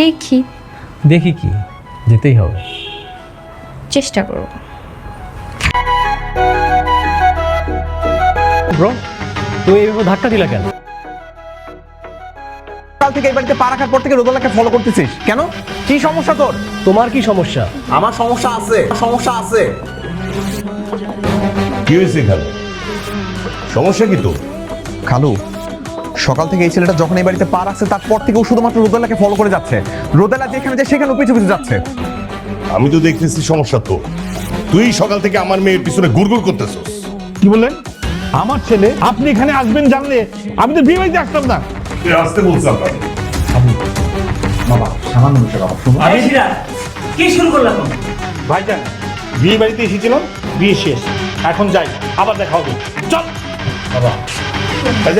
দেখি। দেখি কি যেতেই হবে। চেষ্টা করব। ব্রো তুই এইভাবে ধাক্কা দিলা কেন? কাল থেকে এই বাড়িতে পা রাখার পর থেকে রোদেলাকে ফলো করতেছিস। কেন? কি সমস্যা তোর? তোমার কি সমস্যা? আমার সমস্যা আছে। সমস্যা আছে। কি হয়েছে এখানে? সমস্যা কি তো খালু সকাল থেকে এই ছেলেটা যখন এই বাড়িতে পা রাখছে তারপর থেকে ও শুধুমাত্র রোদেলাকে ফলো করে যাচ্ছে। রোদেলা যেখানে যায় সেখানে ও পিছু পিছু যাচ্ছে। আমি তো দেখতেছি সমস্যা তো। তুই সকাল থেকে আমার মেয়ের পিছনে গুড়গুড় করতেছস। কি বললেন? আমার ছেলে? আপনি এখানে আসবেন জানলে? আমি তো বিয়ে বাড়িতে আসতাম না। আসতে বলছিলাম তাহলে। আরে সিরা, কি শুরু করলাম ভাইজান বিয়ে বাড়িতে এসেছিলাম বিয়ে শেষ। এখন যাই আবার দেখা হবে। চল। এই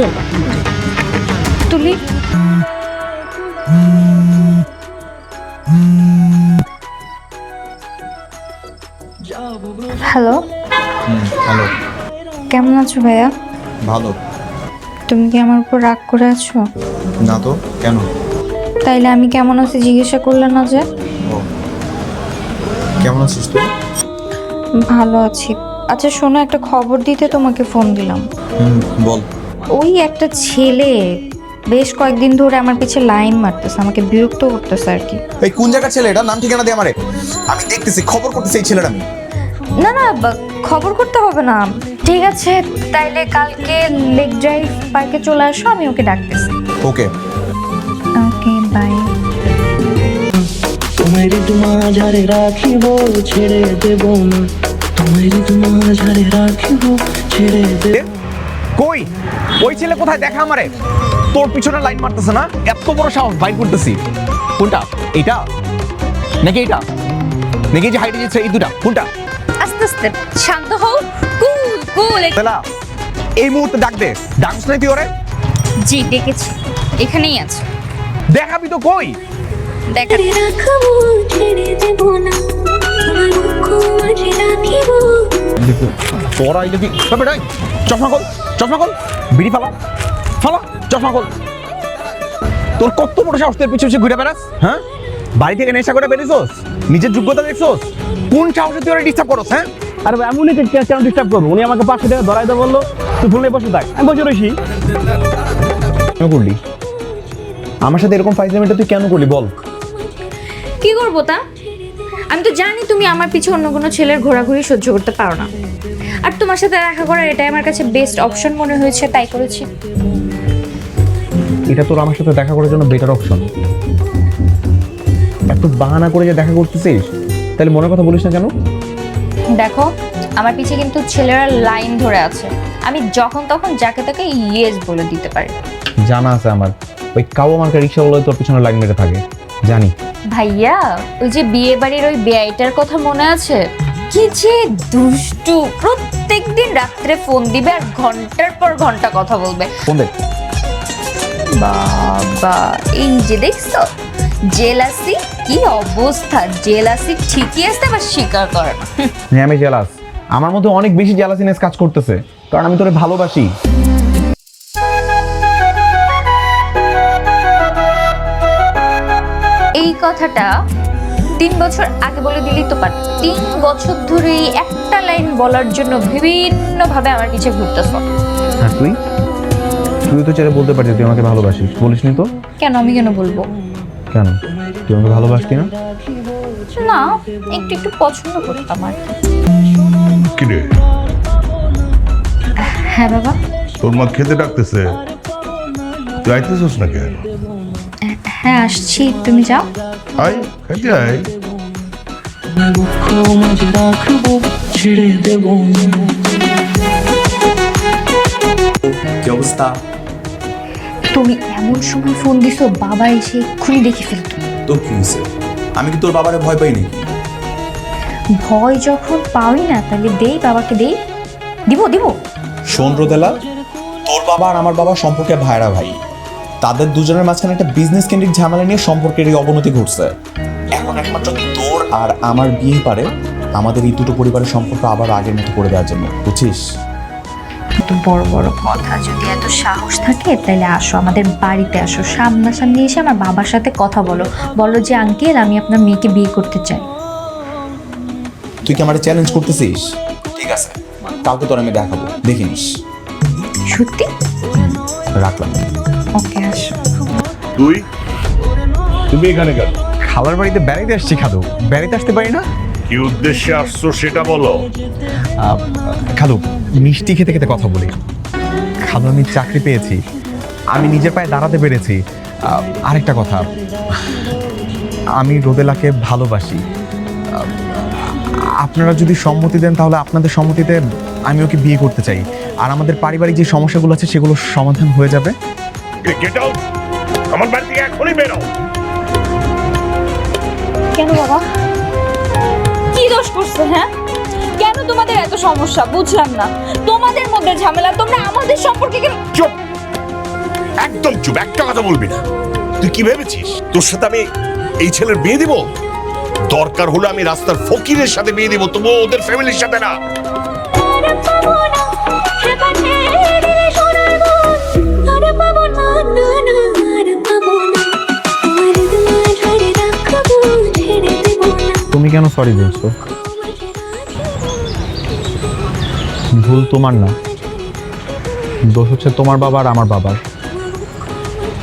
যে, তুলি। হ্যালো। হ্যালো। কেমন আছো ভাইয়া? ভালো। তুমি কি আমার উপর রাগ করে আছো? না তো কেন? তাইলে আমি কেমন আছি জিজ্ঞাসা করলে না যে? কেমন আছিস তুই? ভালো আছি। আচ্ছা শোনো একটা খবর দিতে তোমাকে ফোন দিলাম। হুম বল। ওই একটা ছেলে বেশ কয়েকদিন ধরে আমার পিছে লাইন মারতেছে আমাকে বিরক্ত করতেছে আর কি। এই কোন জায়গার ছেলে? এটা নাম ঠিকানা দিয়ে আমারে। আমি দেখতেছি খবর করতেছি এই ছেলেটা আমি না না বা- খবর করতে হবে না। ঠিক আছে তাইলে কালকে লেক ড্রাইভ পার্কে চলে আসো আমি ওকে ডাকতেছি। ওকে। Okay bye. তোমার মাঝারে রাখিব ছেড়ে দেব না। তোমার মাঝারে রাখিব ছেড়ে দেব কই? ওই ছেলে কোথায় দেখা আমারে? তোর পিছনে লাইন মারতেছে না? এত বড় সাহস বাইক করতেছি। কোনটা? এইটা? নাকি এইটা? নাকি যে হাইটে যাচ্ছে এই দুটা? কোনটা? আস্তে আস্তে শান্ত হও। কুল কুল বেলা এই মুহূর্তে ডাক দে। ডাকস নাই তুই ওরে? জি ডেকেছি। এখানেই আছে। দেখাবি তো কই? দেখা রাখব ছেড়ে দেব না তোমার দুঃখ মাঝে রাখিব তোরা যদি তবে চশমা কল চশমা কল বিড়ি ফালা ফালা চশমা কল তোর কত বড় সাহস তোর পিছু পিছু ঘুরে বেড়াস হ্যাঁ? বাড়ি থেকে নেশা করে বেরিয়েছোস নিজের যোগ্যতা দেখছোস কোন সাহসে তুই ওরা ডিস্টার্ব করস হ্যাঁ? আর এমনই কেন ডিস্টার্ব করব? উনি আমাকে পাঁচশো টাকা ধরাই দেবো বলল তুই ফোনে বসে থাক। আমি বসে রয়েছি কেন করলি? আমার সাথে এরকম ফাইজলামিটা তুই কেন করলি বল। কি করব তা? আমি তো জানি তুমি আমার পিছে অন্য কোনো ছেলের ঘোরাঘুরি সহ্য করতে পারো না। আর তোমার সাথে দেখা করার এটাই আমার কাছে বেস্ট অপশন মনে হয়েছে তাই করেছি। এটা তোর আমার সাথে দেখা করার জন্য বেটার অপশন এত বাহানা করে যে দেখা করতেছিস তাহলে মনের কথা বলিস না কেন? দেখো আমার পিছে কিন্তু ছেলেরা লাইন ধরে আছে। আমি যখন তখন যাকে তাকে ইয়েস বলে দিতে পারি। জানা আছে আমার। ওই কাও মার্কা রিক্সাগুলো তোর পিছনে লাইন মেরে থাকে। জানি। ভাইয়া ওই যে বিয়ে বাড়ির ওই বেআইটার কথা মনে আছে? কি যে দুষ্টু প্রত্যেকদিন রাত্রে ফোন দিবে আর ঘণ্টার পর ঘণ্টা কথা বলবে। ফোন দে। বাবা এই যে দেখছ জেলাসি কি অবস্থা? জেলাসি ঠিকই আছে আবার স্বীকার করে না। হ্যাঁ আমি জেলাস। আমার মধ্যে অনেক বেশি জেলাসিনেস কাজ করতেছে কারণ আমি তোরে ভালোবাসি। এই কথাটা তিন বছর আগে বলে দিলেই তো পারত। তিন বছর ধরে একটা লাইন বলার জন্য বিভিন্ন ভাবে আমার পিছে ঘুরতেছ। হ্যাঁ তুই? তুই তো চেয়ে বলতে পারছিস তুই আমাকে ভালোবাসিস। বলিসনি তো? কেন? আমি কেন বলব? কেন? তুই আমাকে ভালোবাসতি না? না একটু একটু পছন্দ করতাম আর কি। কি রে? হ্যাঁ বাবা? তোর মা খেতে ডাকতেছে। তুই আইতেছিস না কেন হ্যাঁ আসছি। তুমি যাও। আয় খাইতে আয় দুঃখ মাঝে রাখিব ছেড়ে দেব কি অবস্থা? তুমি এমন সময় ফোন দিছো বাবা এসে এক্ষুনি দেখে ফেলতো তোর কি হয়েছে আমি কি তোর বাবারে ভয় পাই নাকি? ভয় যখন পাওই না তাহলে দেই বাবাকে দেই। দিব দিব। শোন রোদেলা তোর বাবা আর আমার বাবা সম্পর্কে ভাইরা ভাই। তাদের দুজনের মাঝখানে একটা বিজনেস কেন্দ্রিক ঝামেলা নিয়ে সম্পর্কের এই অবনতি ঘটছে। এখন একমাত্র তোর আর আমার বিয়ে পারে আমাদের এই দুটো পরিবারের সম্পর্ক আবার আগের মতো করে দেওয়ার জন্য বুঝিস এত বড় বড় কথা যদি এত সাহস থাকে তাহলে আসো আমাদের বাড়িতে আসো সামনাসামনি এসে আমার বাবার সাথে কথা বলো। বলো যে আঙ্কেল আমি আপনার মেয়েকে বিয়ে করতে চাই। তুই কি আমার চ্যালেঞ্জ করতেছিস? ঠিক আছে কালকে তোর আমি দেখাবো দেখিনিস। সত্যি? রাখলাম। ওকে আসো। তুই? তুমি এখানে কেন? খালার বাড়িতে বেড়াইতে আসছি খাদু। বেড়াইতে আসতে পারি না? কি উদ্দেশ্যে আসছো সেটা বলো। আহ, খালু মিষ্টি খেতে খেতে কথা বলি। খালু আমি চাকরি পেয়েছি। আমি নিজের পায়ে দাঁড়াতে পেরেছি। আহ, আরেকটা কথা। আমি রোদেলাকে ভালোবাসি। আহ, আপনারা যদি সম্মতি দেন তাহলে আপনাদের সম্মতিতে আমি ওকে বিয়ে করতে চাই? আর আমাদের পারিবারিক যে সমস্যাগুলো আছে সেগুলো সমাধান হয়ে যাবে? Get out? আমার বাড়ি থেকে এখনই বেরো কেন বাবা? কি দোষ করছে হ্যাঁ? কেন তোমাদের এত সমস্যা? বুঝলাম না। তোমাদের মধ্যে ঝামেলা তোমরা আমাদের সম্পর্কে কেন চুপ! একদম চুপ একটা কথা বলবি না। তুই কি ভেবেছিস? তোর সাথে আমি এই ছেলের বিয়ে দিব? দরকার হলো আমি রাস্তার ফকিরের সাথে বিয়ে দিব তবুও ওদের ফ্যামিলির সাথে না। কেন সরি বলছো? ভুল তোমার না। দোষ হচ্ছে তোমার বাবা আর আমার বাবার।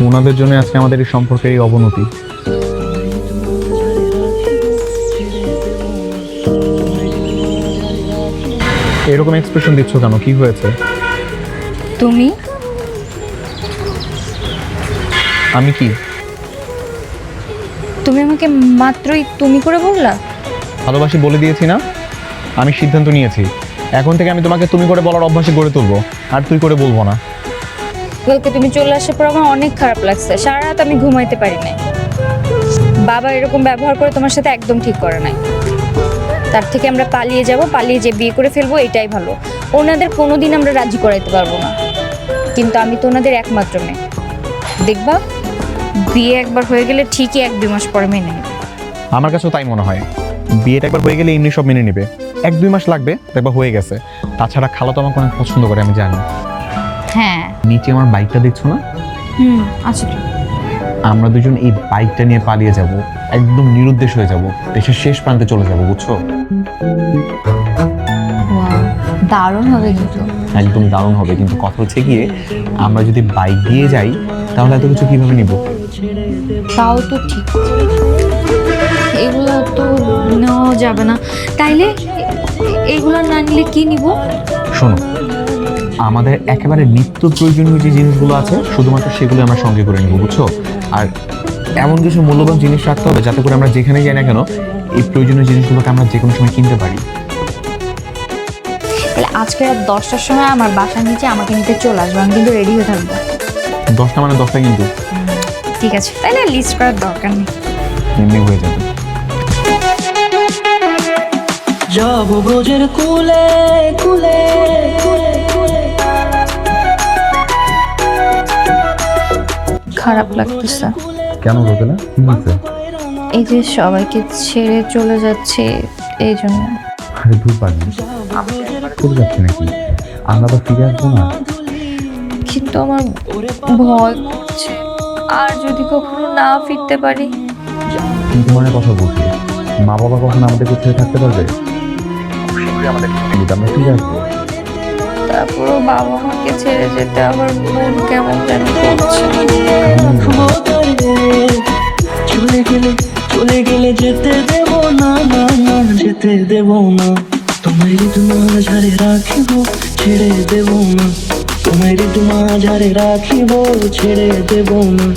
ওনাদের জন্য আজকে আমাদের এই সম্পর্কের এই অবনতি। এরকম এক্সপ্রেশন দিচ্ছ কেন? কি হয়েছে? তুমি? আমি কি? তুমি আমাকে মাত্রই তুমি করে বললা? ভালোবাসি বলে দিয়েছি না আমি সিদ্ধান্ত নিয়েছি। এখন থেকে আমি তোমাকে তুমি করে বলার অভ্যাসে গড়ে তুলবো আর তুই করে বলব না। কালকে তুমি চলে আসার পর আমার অনেক খারাপ লাগছে। সারা রাত আমি ঘুমাইতে পারি নাই। বাবা এরকম ব্যবহার করে তোমার সাথে একদম ঠিক করে নাই। তার থেকে আমরা পালিয়ে যাব পালিয়ে যে বিয়ে করে ফেলব এটাই ভালো। ওনাদের কোনোদিন আমরা রাজি করাইতে পারব না। কিন্তু আমি তো ওনাদের একমাত্র মেয়ে। দেখবা বিয়ে একবার হয়ে গেলে ঠিকই এক দুই মাস পরে মেনে নেবে আমার কাছেও তাই মনে হয়। বিয়েটা একবার হয়ে গেলে এমনি সব মেনে নেবে। এক দুই মাস লাগবে একবার হয়ে গেছে। তাছাড়া খালা তো আমাকে অনেক পছন্দ করে আমি জানি। হ্যাঁ। নিচে আমার বাইকটা দেখছ না? হুম আচ্ছা তো। আমরা দুজন এই বাইকটা নিয়ে পালিয়ে যাব একদম নিরুদ্দেশ হয়ে যাব দেশের শেষ প্রান্তে চলে যাব বুঝছ? দারুণ হবে কিন্তু। একদম দারুণ হবে কিন্তু কথা হচ্ছে গিয়ে আমরা যদি বাইক দিয়ে যাই তাহলে এত কিছু কীভাবে নিব? তাও তো ঠিক। যাবে না। তাইলে এ- এগুলো না নিলে কি নিব? শোনো আমাদের একেবারে নিত্য প্রয়োজনীয় যে জিনিসগুলো আছে শুধুমাত্র সেগুলো আমরা সঙ্গে করে নিব বুঝছ? আর এমন কিছু মূল্যবান জিনিস রাখতে হবে যাতে করে আমরা যেখানে যাই না কেন এই প্রয়োজনীয় জিনিসগুলোকে আমরা যে কোনো সময় কিনতে পারি। তাহলে আজকে রাত দশটার সময় আমার বাসার নিচে আমাকে নিতে চলে আসব আমি কিন্তু রেডি হয়ে থাকব। দশটা মানে দশটা কিন্তু। ঠিক আছে। তাহলে লিস্ট করার দরকার নেই। এমনি হয়ে যাবে। যাব ব্রজের কুলে কুলে। কুলে কুলে খারাপ লাগতেছে। কেন কি হয়েছে? এই যে সবাইকে ছেড়ে চলে যাচ্ছে এই জন্য। আরে দূর পারি চলে যাচ্ছে নাকি? আমরা আবার ফিরে আসব না? কিন্তু আমার ভয় করছে। আর যদি কখনো না ফিরতে পারি? কি ধরনের কথা বলছি মা বাবা কখন আমাদের কোথায় থাকতে পারবে? আমাদের আমরা ফিরে আসব। তারপরও বাবা মাকে ছেড়ে যেতে আমার মন কেমন যেন করছে। চলে গেলে চলে গেলে যেতে দেব না না না যেতে দেব না। তোমার তোমার ঝাড়ে রাখিব ছেড়ে দেব না। তোমার তোমার ঝাড়ে রাখিব ছেড়ে দেব না।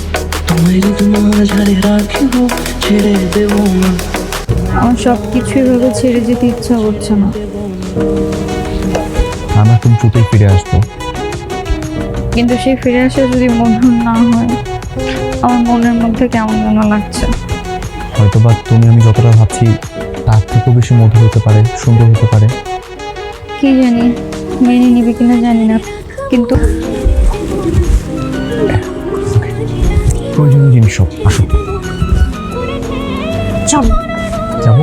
তোমার তোমার ঝাড়ে রাখিব ছেড়ে দেব না। আমার সব কিছু এভাবে ছেড়ে যেতে ইচ্ছা করছে না। আমরা খুব দ্রুতই ফিরে আসব? কিন্তু সেই ফিরে আসা যদি মধুর না হয় আমার মনের মধ্যে কেমন যেন লাগছে। হয়তো বা তুমি আমি যতটা ভাবছি তার থেকেও বেশি মধুর হতে পারে সুন্দর হতে পারে। কি জানি মেনে নিবে কিনা জানি না কিন্তু প্রয়োজনীয় জিনিস সব আসো চল। যাব?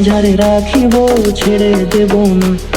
মাঝারে রাখিব ছেড়ে দেব না।